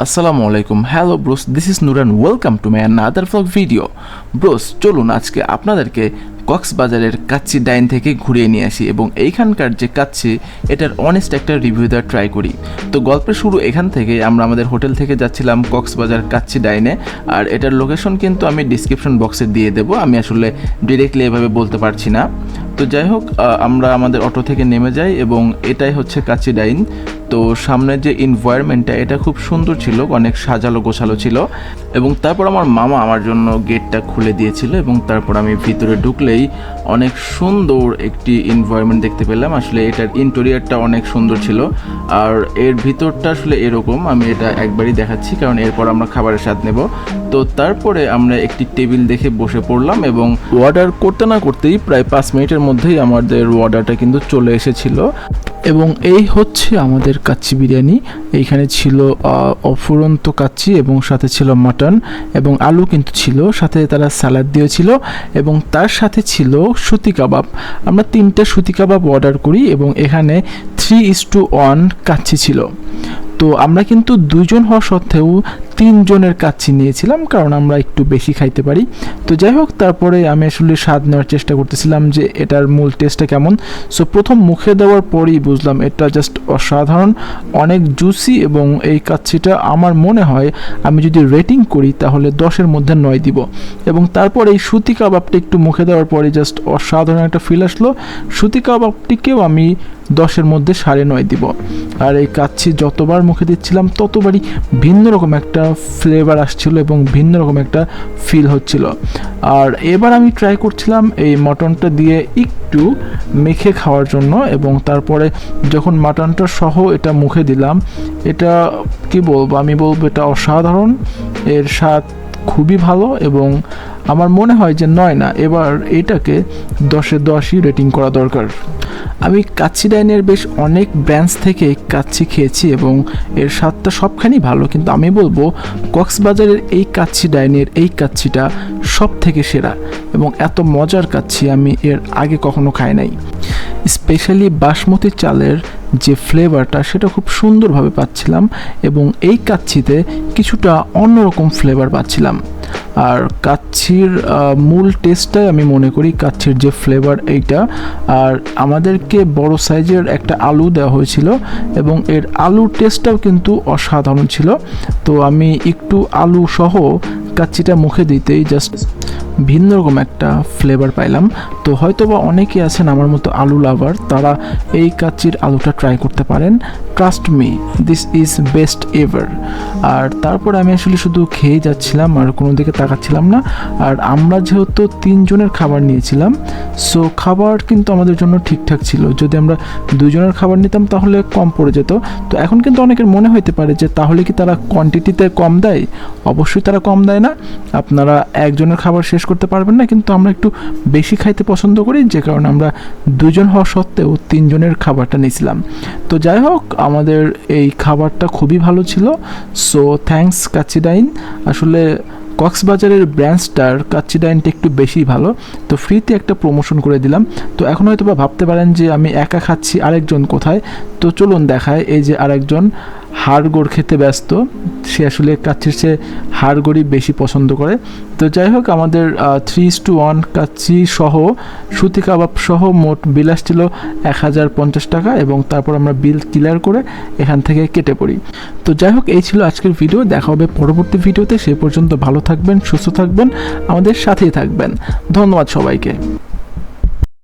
আসসালামু আলাইকুম hello bros this is Nuran welcome to my another vlog video bros চলুন আজকে আপনাদেরকে কক্সবাজারের কাচ্চি ডাইন থেকে ঘুরিয়ে নিয়ে আসি এবং এইখানকার যে কাচ্চি, এটার অনেস্ট একটা রিভিউ দেওয়ার ট্রাই করি। তো গল্পের শুরু এখান থেকে, আমরা আমাদের হোটেল থেকে যাচ্ছিলাম কক্সবাজার কাচ্চি ডাইনে, আর এটার লোকেশন কিন্তু আমি ডিসক্রিপশন বক্সে দিয়ে দেবো। আমি আসলে ডিরেক্টলি এভাবে বলতে পারছি না। তো যাই হোক আমরা আমাদের অটো থেকে নেমে যাই এবং এটাই হচ্ছে কাচ্চি ডাইন। তো সামনের যে এনভায়রনমেন্টটা এটা খুব সুন্দর ছিল, অনেক সাজালো গোছালো ছিল। এবং তারপর আমার মামা আমার জন্য গেটটা খুলে দিয়েছিল এবং তারপর আমি ভিতরে ঢুকলেই অনেক সুন্দর একটি এনভায়রনমেন্ট দেখতে পেলাম। আসলে এটার ইন্টেরিয়ারটা অনেক সুন্দর ছিল। আর এর ভিতরটা আসলে এরকম, আমি এটা একবারই দেখাচ্ছি, কারণ এরপর আমরা খাবারের স্বাদ নেব। তো তারপরে আমরা একটি টেবিল দেখে বসে পড়লাম এবং অর্ডার করতে না করতেই প্রায় পাঁচ মিনিটের মধ্যেই আমাদের অর্ডারটা কিন্তু চলে এসেছিল। এবং এই হচ্ছে আমাদের কাচ্চি বিরিয়ানি। এইখানে ছিল অফুরন্ত কাচ্চি এবং সাথে ছিল মাটন এবং আলু কিন্তু ছিল। সাথে তারা স্যালাড দিয়েছিল এবং তার সাথে ছিল সুতি কাবাব। আমরা তিনটা সুতি কাবাব অর্ডার করি এবং এখানে three is to one kacchi ছিল। তো আমরা কিন্তু দুজন হওয়া সত্ত্বেও তিনজনের কাচ্চি নিয়েছিলাম, কারণ আমরা একটু বেশি খাইতে পারি। তো যাই হোক, তারপরে আমি আসলে স্বাদ নেওয়ার চেষ্টা করতেছিলাম যে এটার মূল টেস্টটা কেমন। সো প্রথম মুখে দেওয়ার পরেই বুঝলাম এটা জাস্ট অসাধারণ, অনেক জুসি এবং এই কাচ্ছিটা আমার মনে হয় আমি যদি রেটিং করি তাহলে দশের মধ্যে নয় দিব। এবং তারপর এই সুতি কাবাবটা একটু মুখে দেওয়ার পরে জাস্ট অসাধারণ একটা ফিল আসলো। সুতি কাবাবটিকেও আমি দশের মধ্যে সাড়ে নয় দিব। আর এই কাচ্ছি যতবার মুখে দিচ্ছিলাম ততবারই ভিন্ন রকম একটা ফ্লেভার আসছিল এবং ভিন্ন রকম একটা ফিল হচ্ছিল। আর এবার আমি ট্রাই করছিলাম এই মটনটা দিয়ে একটু মেখে খাওয়ার জন্য এবং তারপরে যখন মাটনটা সহ এটা মুখে দিলাম, এটা কি বলব? আমি বলব এটা অসাধারণ। এর স্বাদ খুবই ভালো এবং আমার মনে হয় যে নয় না, এবার এটাকে দশে দশই রেটিং করা দরকার। আমি কাচ্চি ডাইনের বেশ অনেক ব্র্যান্চ থেকে কাচ্চি খেয়েছি এবং এর স্বাদটা সবখানি ভালো, কিন্তু আমি বলব কক্সবাজারের এই কাচ্চি ডাইনের এই কাচ্চিটা সব থেকে সেরা এবং এত মজার কাচ্চি আমি এর আগে কখনো খাই নাই। স্পেশালি বাসমতি চালের যে ফ্লেভারটা সেটা খুব সুন্দরভাবে পাচ্ছিলাম এবং এই কাচ্ছিতে কিছুটা অন্যরকম ফ্লেভার পাচ্ছিলাম। আর কাচ্ছির মূল টেস্টটাই আমি মনে করি কাচ্ছির যে ফ্লেভার এইটা। আর আমাদেরকে বড় সাইজের একটা আলু দেওয়া হয়েছিল এবং এর আলুর টেস্টটাও কিন্তু অসাধারণ ছিল। তো আমি একটু আলু সহ কাচ্চিটা মুখে দিতেই জাস্ট ভিন্ন রকম একটা ফ্লেভার পাইলাম। তো হয়তো বা অনেকে আছেন আমার মতো আলু লাভার তারা এই কাচ্চির আলুটা ট্রাই করতে পারেন। Trust me this is best ever আর তারপর আমি আসলে শুধু খেয়ে যাচ্ছিলাম, আর কোনো দিকে তাকাচ্ছিলাম না। আর আমরা যেহেতু তিনজনের খাবার নিয়েছিলাম সো খাবার কিন্তু আমাদের জন্য ঠিকঠাক ছিল। যদি আমরা দুজনের খাবার নিতাম, তাহলে কম পড়ে যেত। তো এখন কিন্তু অনেকের মনে হইতে পারে যে, তাহলে কি তারা কোয়ান্টিটিতে কম দেয়? অবশ্যই তারা কম দেয় না। আপনারা একজনের খাবার শেষ করতে পারবেন না, কিন্তু আমরা একটু বেশি খাইতে পছন্দ করি, যে কারণে আমরা দুজন হওয়া সত্ত্বেও তিনজনের খাবারটা নিয়েছিলাম। তো যাই হোক, আমাদের এই খাবারটা খুবই ভালো ছিল। সো থ্যাঙ্কস কাচিডাইন আসলে কক্সবাজারের ব্র্যান্ডসটার কাচ্চিডাইনটা একটু বেশি ভালো। তো ফ্রিতে একটা প্রমোশন করে দিলাম। তো এখন হয়তো বা ভাবতে পারেন যে আমি একা খাচ্ছি আরেকজন কোথায়। তো চলুন দেখায়, এই যে আরেকজন হাড়গোড় খেতে ব্যস্ত। সে আসলে কাচ্ছির চেয়ে হাড়গোড়ই বেশি পছন্দ করে। তো যাই হোক, আমাদের থ্রি টু ওয়ান কাচ্চি সহ, সুতি কাবাব সহ মোট বিল আসছিল এক হাজার পঞ্চাশ টাকা এবং তারপর আমরা বিল ক্লিয়ার করে এখান থেকে কেটে পড়ি। তো যাই হোক, এই ছিল আজকের ভিডিও দেখা হবে পরবর্তী ভিডিওতে সে পর্যন্ত ভালো থাকবেন, সুস্থ থাকবেন, আমাদের সাথেই থাকবেন। ধন্যবাদ সবাইকে।